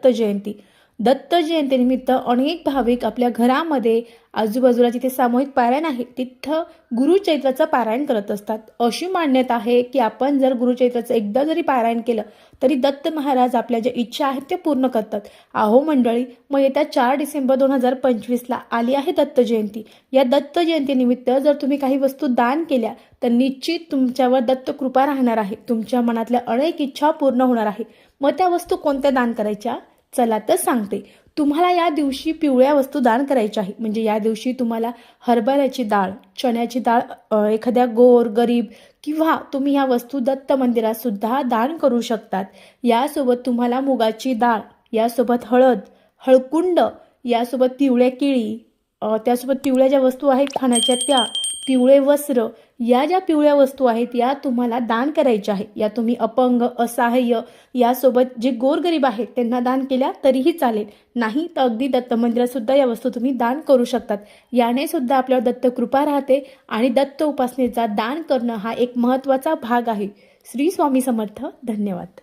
दत्त जयंती. दत्त जयंतीनिमित्त अनेक भाविक आपल्या घरामध्ये आजूबाजूला जिथे सामूहिक पारायण आहे तिथं गुरुचैत्राचं पारायण करत असतात. अशी मान्यता आहे की आपण जर गुरुचैत्राचं एकदा जरी पारायण केलं तरी दत्त महाराज आपल्या ज्या इच्छा आहेत ते पूर्ण करतात. आहो मंडळी मग येत्या चार डिसेंबर दोन हजार पंचवीसला आली आहे दत्त जयंती. या दत्त जयंतीनिमित्त जर तुम्ही काही वस्तू दान केल्या तर निश्चित तुमच्यावर दत्त कृपा राहणार आहे. तुमच्या मनातल्या अनेक इच्छा पूर्ण होणार आहे. मग त्या वस्तू कोणत्या दान करायच्या? चला तर सांगते. तुम्हाला या दिवशी पिवळ्या वस्तू दान करायच्या आहे. म्हणजे या दिवशी तुम्हाला हरभऱ्याची डाळ चण्याची डाळ एखाद्या गोर गरीब किंवा तुम्ही ह्या वस्तू दत्त मंदिरात सुद्धा दान करू शकतात. यासोबत तुम्हाला मुगाची डाळ यासोबत हळद हळकुंड यासोबत पिवळ्या केळी त्यासोबत पिवळ्या ज्या वस्तू आहेत खाण्याच्या त्या पिवळे वस्त्र या ज्या पिवळ्या वस्तू आहेत या तुम्हाला दान करायच्या आहे या तुम्ही अपंग असहाय्य यासोबत जे गोरगरीब आहेत त्यांना दान केल्या तरीही चालेल. नाही तर अगदी दत्त मंदिरातसुद्धा या वस्तू तुम्ही दान करू शकतात. याने सुद्धा आपल्यावर दत्त कृपा राहते आणि दत्त उपासनेचा दान करणं हा एक महत्त्वाचा भाग आहे. श्री स्वामी समर्थ धन्यवाद.